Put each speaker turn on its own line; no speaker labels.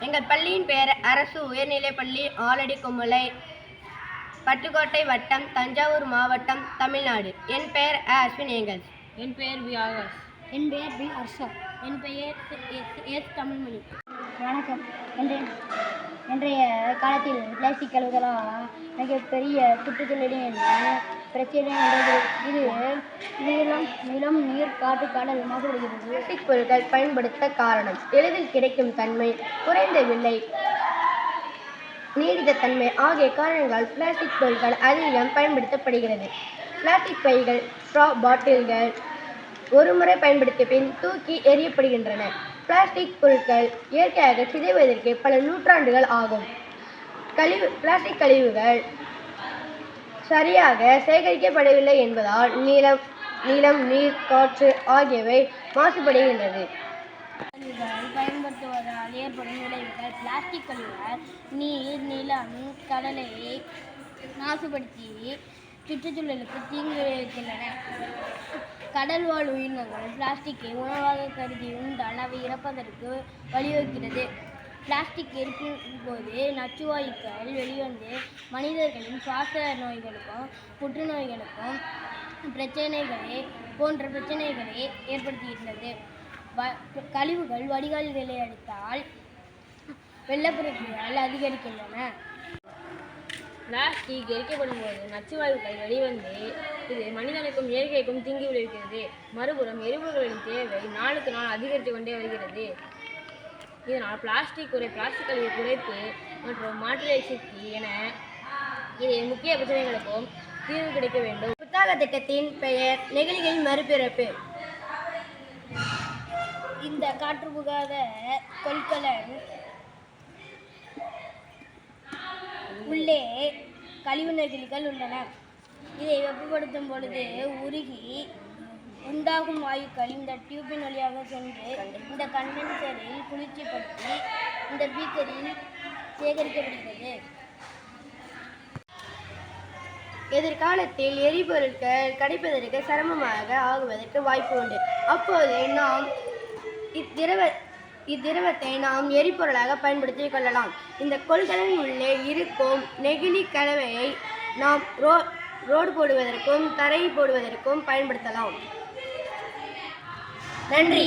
எங்கள் பள்ளியின் பெயர் அரசு உயர்நிலைப் பள்ளி ஆலடி குமுலை பட்டுக்கோட்டை வட்டம் தஞ்சாவூர் மாவட்டம் தமிழ்நாடு. என் பெயர் அ. அஸ்வின் ஏங்கல்ஸ்
என் பெயர் வி. ஆகாஷ்.
என் பெயர் பி. ஹர்ஷா.
என் பெயர் எஸ். தமிழ்மொழி
வணக்கம். இன்றைய இன்றைய காலத்தில் பிளாஸ்டிக் கழிவுகளால் மிகப்பெரிய சுற்றுச்சூழலின் பிரச்சனை இது நீளம் நிலம் நீர் காற்று கடல் மாசுபடுகிறது
பிளாஸ்டிக் பொருட்கள் பயன்படுத்த காரணம் எளிதில் கிடைக்கும் தன்மை குறைந்த விலை நீடித்த தன்மை ஆகிய காரணங்களால் பிளாஸ்டிக் பொருட்கள் அதிகம் பயன்படுத்தப்படுகிறது. பிளாஸ்டிக் பைகள் ஸ்ட்ரா பாட்டில்கள் ஒருமுறை பயன்படுத்திய பின் தூக்கி எறியப்படுகின்றன. பிளாஸ்டிக் பொருட்கள் இயற்கையாக சிதைவதற்கு பல நூற்றாண்டுகள் ஆகும். கழிவு பிளாஸ்டிக் கழிவுகள் சரியாக சேகரிக்கப்படவில்லை என்பதால் நிலம் நிலம் நீர் காற்று ஆகியவை மாசுபடுகின்றது.
பயன்படுத்துவதால் ஏற்படும் விளைவுகள் பிளாஸ்டிக் கழிவுகள் நீர் நிலம் கடலை மாசுபடுத்தி சுற்றுச்சூழலுக்கு தீங்கு விளைவிக்கின்றன. கடல் வாழ் உயிரினங்கள் பிளாஸ்டிக்கை உணவாக கருதி உண்டால் அவை இறப்பதற்கு வழிவகுக்கிறது. பிளாஸ்டிக் எரிக்கும் போது நச்சுவாயுக்கள் வெளிவந்து மனிதர்களின் சுவாச நோய்களுக்கும் புற்றுநோய்களுக்கும் பிரச்சனைகளை போன்ற பிரச்சனைகளை ஏற்படுத்தியிருந்தது வ கழிவுகள் வடிகால்களை அடித்தால் வெள்ளப்பெருக்குகள் அதிகரிக்கின்றன.
பிளாஸ்டிக் எரிக்கப்படும் போது நச்சுவாயுக்கள் வெளிவந்து இது மனிதனுக்கும் இயற்கைக்கும் தீங்கு விளைவிக்கிறது. மறுபுறம் எரிபொருள்களின் தேவை நாளுக்கு நாள் அதிகரித்து கொண்டே வருகிறது. இதனால் பிளாஸ்டிக் குறை பிளாஸ்டிக் கழிவு குறைப்பு மற்றும் மாற்று சக்தி என இது முக்கிய பிரச்சனைகளுக்கும் தீர்வு கிடைக்க வேண்டும்.
புத்தக திட்டத்தின் பெயர் நெகிழிகளின் மறுபிறப்பு.
இந்த காற்று புகாத கொள்கலன் உள்ளே கழிவு நெகிழிகள் உள்ளன. இதை வெப்பப்படுத்தும் பொழுது உருகி உண்டாகும் வாயுக்கள் இந்த டியூபின் வழியாக சென்று இந்த கண்டென்சரில் குளிர்ச்சிப்படுத்தி இந்த பீக்கரில் சேகரிக்கப்படுகிறது.
எதிர்காலத்தில் எரிபொருட்கள் கிடைப்பதற்கு சிரமமாக ஆகுவதற்கு வாய்ப்பு உண்டு. அப்போது நாம் இத்திரவ இத்திரவத்தை நாம் எரிபொருளாக பயன்படுத்திக் கொள்ளலாம். இந்த கொள்கலன் உள்ளே இருக்கும் நெகிழி கலவையை நாம் ரோ ரோடு போடுவதற்கும் தரை போடுவதற்கும் பயன்படுத்தலாம். நன்றி.